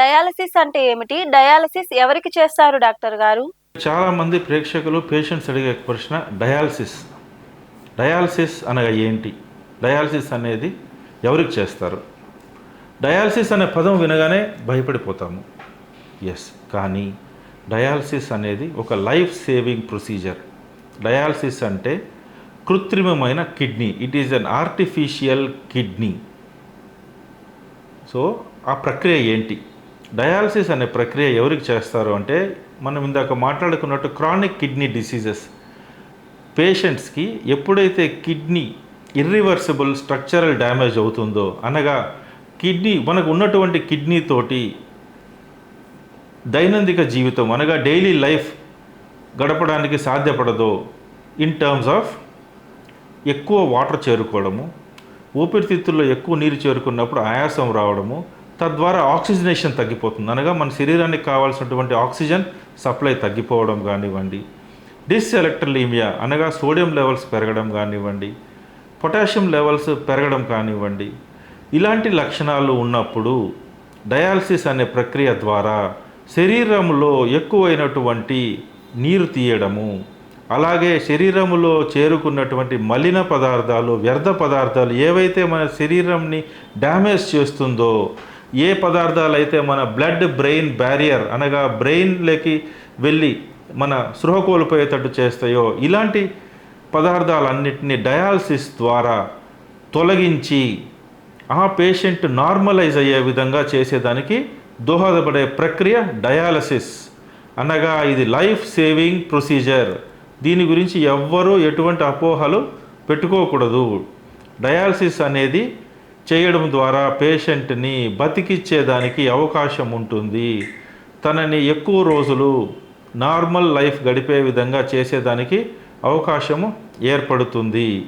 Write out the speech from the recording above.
Dialysis అంటే ఏమిటి? Dialysis ఎవరికి చేస్తారు డాక్టర్ గారు? చాలా మంది ప్రేక్షకులు పేషెంట్స్ అడిగే ప్రశ్న డయాలసిస్. డయాలసిస్ అనగా ఏంటి? డయాలసిస్ అనేది ఎవరికి చేస్తారు? డయాలసిస్ అనే పదం వినగానే భయపడిపోతాము. ఎస్ కానీ డయాలసిస్ అనేది ఒక లైఫ్ సేవింగ్ ప్రొసీజర్. డయాలసిస్ అంటే కృత్రిమమైన kidney. It is an artificial kidney so ఆ ప్రక్రియ ఏంటి? డయాలసిస్ అనే ప్రక్రియ ఎవరికి చేస్తారు అంటే మనం ఇందాక మాట్లాడుకున్నట్టు క్రానిక్ కిడ్నీ డిసీజెస్ పేషెంట్స్కి ఎప్పుడైతే కిడ్నీ ఇర్రివర్సిబుల్ స్ట్రక్చరల్ డ్యామేజ్ అవుతుందో అనగా కిడ్నీ మనకు ఉన్నటువంటి కిడ్నీ తోటి దైనందిక జీవితం అనగా డైలీ లైఫ్ గడపడానికి సాధ్యపడదో ఇన్ టర్మ్స్ ఆఫ్ ఎక్కువ వాటర్ చేరుకోవడము ఊపిరితిత్తుల్లో ఎక్కువ నీరు చేరుకున్నప్పుడు ఆయాసం రావడము తద్వారా ఆక్సిజనేషన్ తగ్గిపోతుంది. అనగా మన శరీరానికి కావాల్సినటువంటి ఆక్సిజన్ సప్లై తగ్గిపోవడం కానివ్వండి డిస్ఎలక్ట్రలీమియా అనగా సోడియం లెవెల్స్ పెరగడం కానివ్వండి పొటాషియం లెవెల్స్ పెరగడం కానివ్వండి ఇలాంటి లక్షణాలు ఉన్నప్పుడు డయాలసిస్ అనే ప్రక్రియ ద్వారా శరీరంలో ఎక్కువైనటువంటి నీరు తీయడము అలాగే శరీరంలో చేరుకున్నటువంటి మలిన పదార్థాలు వ్యర్థ పదార్థాలు ఏవైతే మన శరీరంని డ్యామేజ్ చేస్తుందో ఏ పదార్థాలు అయితే మన బ్లడ్ బ్రెయిన్ బ్యారియర్ అనగా బ్రెయిన్లోకి వెళ్ళి మన సృహ కోల్పోయేటట్టు చేస్తాయో ఇలాంటి పదార్థాలన్నింటినీ డయాలసిస్ ద్వారా తొలగించి ఆ పేషెంట్ నార్మలైజ్ అయ్యే విధంగా చేసేదానికి దోహదపడే ప్రక్రియ డయాలసిస్. అనగా ఇది లైఫ్ సేవింగ్ ప్రొసీజర్. దీని గురించి ఎవ్వరూ ఎటువంటి అపోహలు పెట్టుకోకూడదు. డయాలసిస్ అనేది చేయడం ద్వారా పేషెంట్ని బతికిచ్చేదానికి అవకాశం ఉంటుంది. తనని ఎక్కువ రోజులు నార్మల్ లైఫ్ గడిపే విధంగా చేసేదానికి అవకాశము ఏర్పడుతుంది.